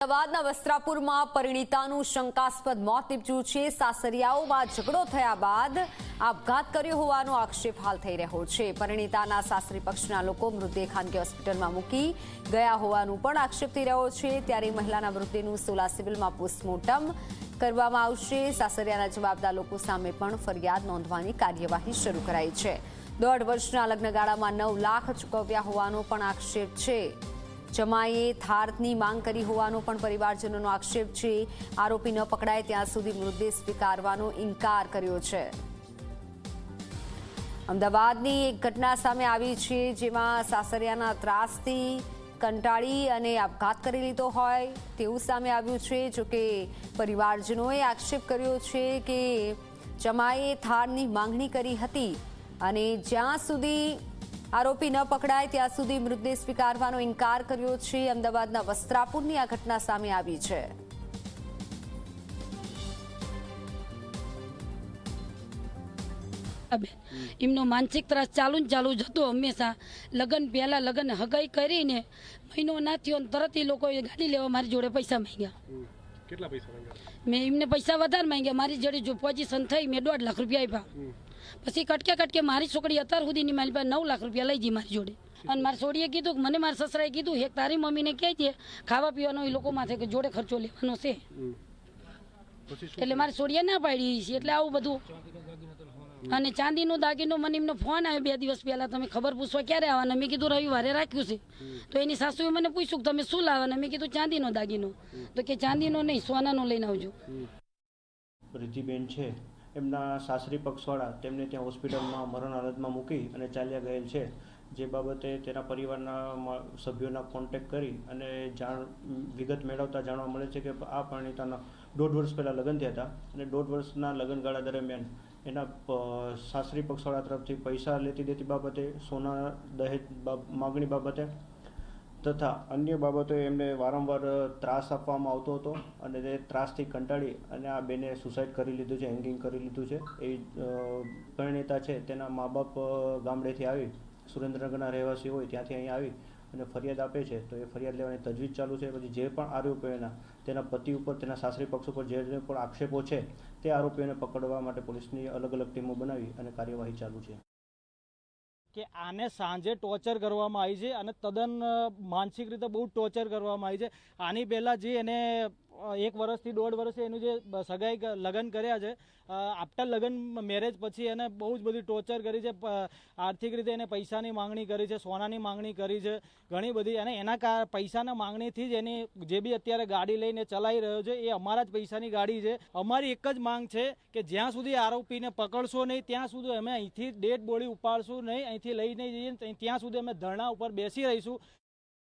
અમદાવાદના વસ્ત્રાપુરમાં પરિણીતાનું શંકાસ્પદ મોત નીપજ્યું છે. સાસરિયાઓમાં ઝઘડો થયા બાદ આપઘાત કર્યો હોવાનો આક્ષેપ હાલ થઈ રહ્યો છે. પરિણીતાના સાસરી પક્ષના લોકો મૃતદેહ ખાનગી હોસ્પિટલમાં મૂકી ગયા હોવાનું પણ આક્ષેપ થઈ રહ્યો છે. ત્યારે મહિલાના મૃતદેહનું સોલા સિવિલમાં પોસ્ટમોર્ટમ કરવામાં આવશે. સાસરિયાના જવાબદાર લોકો સામે પણ ફરિયાદ નોંધવાની કાર્યવાહી શરૂ કરાઈ છે. દોઢ વર્ષના લગ્નગાળામાં નવ લાખ ચૂકવ્યા હોવાનો પણ આક્ષેપ છે. જમાઈએ થારની માંગ કરી હોવાનો પણ પરિવારજનોનો આક્ષેપ છે. આરોપી ન પકડાય ત્યાં સુધી મૃતદેહ સ્વીકારવાનો ઇન્કાર કર્યો છે. અમદાવાદની એક ઘટના સામે આવી છે જેમાં સાસરિયાના ત્રાસથી કંટાળી અને આપઘાત કરી લીધો હોય તેવું સામે આવ્યું છે. જોકે પરિવારજનોએ આક્ષેપ કર્યો છે કે જમાએ થારની માંગણી કરી હતી અને જ્યાં સુધી આરોપી ન પકડાય ત્યાં સુધી મૃતદેહ સ્વીકારવાનો ઇનકાર કર્યો છે. અમદાવાદના વસ્ત્રાપુરની આ ઘટના સામે આવી છે. એમનો માનસિક ત્રાસ ચાલુ ને ચાલુ જ હતો હંમેશા. લગ્ન પહેલા લગ્ન હગાઈ કરીને મહિનો ના થયો તરત એ લોકોએ ગાડી લેવા મારી જોડે પૈસા માંગ્યા. કેટલા પૈસા મેં એમને પૈસા વધારે માંગ્યા. મારી જોડે જો પોઝિશન થઈ મેં દોઢ લાખ રૂપિયા આપ્યા. પછી કટકે કટકે મારી છોકરી અત્યાર સુધીની મારી પાસે નવ લાખ રૂપિયા લઈ જઈ મારી જોડે. અને મારી છોડીએ કીધું કે મને મારા સસરાએ કીધું એક તારી મમ્મીને કહે છે ખાવા પીવાનો એ લોકો માથે કે જોડે ખર્ચો લેવાનો છે. એટલે મારી છોડીએ ના પાડી છે એટલે આવું બધું. અને ચાંદીનો દાગીનો મને એમનો ફોન આવ્યો બે દિવસ પહેલા તમે ખબર પૂછવા ક્યારે આવવાના? મેં કીધું રવિવારે રાખ્યું છે. તો એની સાસુએ મને પૂછ્યું કે તમે શું લાવવાના? મેં કીધું ચાંદીનો દાગીનો. તો કે ચાંદીનો નહીં સોનાનો લઈને આવજો. પ્રીતિબેન છે. એમના સાસરી પક્ષવાળા તેમને ત્યાં હોસ્પિટલમાં મરણ હાલતમાં મૂકી અને ચાલ્યા ગયેલ છે. જે બાબતે તેના પરિવારના સભ્યોના કોન્ટેક્ટ કરી અને જાણ, વિગત મેળવતા જાણવા મળે છે કે આ પરિણીતાના દોઢ વર્ષ પહેલાં લગ્ન થયા હતા અને દોઢ વર્ષના લગ્નગાળા દરમિયાન એના સાસરી પક્ષવાળા તરફથી પૈસા લેતી દેતી બાબતે સોના દહેજ માગણી બાબતે તથા અન્ય બાબતોએ એમને વારંવાર ત્રાસ આપવામાં આવતો હતો અને તે ત્રાસથી કંટાળી અને આ બેને સુસાઇડ કરી લીધું છે હેંગિંગ કરી લીધું છે. એ પરિણીતા છે તેના મા બાપ ગામડેથી આવી, સુરેન્દ્રનગરના રહેવાસી હોય ત્યાંથી અહીં આવી અને ફરિયાદ આપે છે. તો એ ફરિયાદ લેવાની તજવીજ ચાલુ છે. પછી જે પણ આરોપીઓના તેના પતિ ઉપર, તેના સાસરી પક્ષ ઉપર જે પણ આક્ષેપો છે, તે આરોપીઓને પકડવા માટે પોલીસની અલગ અલગ ટીમો બનાવી અને કાર્યવાહી ચાલુ છે. કે આને સાંજે ટોર્ચર કરવામાં આવી છે અને તદ્દન માનસિક રીતે બહુ ટોર્ચર કરવામાં આવી છે. આની પહેલાં જે એને એક વર્ષથી દોઢ વર્ષે એનું જે સગાઈ લગ્ન કર્યા છે આફ્ટર લગ્ન મેરેજ પછી એને બહુ જ બધી ટોર્ચર કરી છે આર્થિક રીતે એને પૈસાની માંગણી કરી છે, સોનાની માંગણી કરી છે, ઘણી બધી અને એના પૈસાના માંગણીથી જ એની જે બી અત્યારે ગાડી લઈને ચલાવી રહ્યો છે, એ અમારા જ પૈસાની ગાડી છે. અમારી એક જ માંગ છે કે જ્યાં સુધી આરોપીને પકડશો નહીં, ત્યાં સુધી અમે અહીંથી ડેડ બોડી ઉપાડશું નહીં, અહીંથી લઈને જઈએ ત્યાં સુધી અમે ધરણા ઉપર બેસી રહીશું.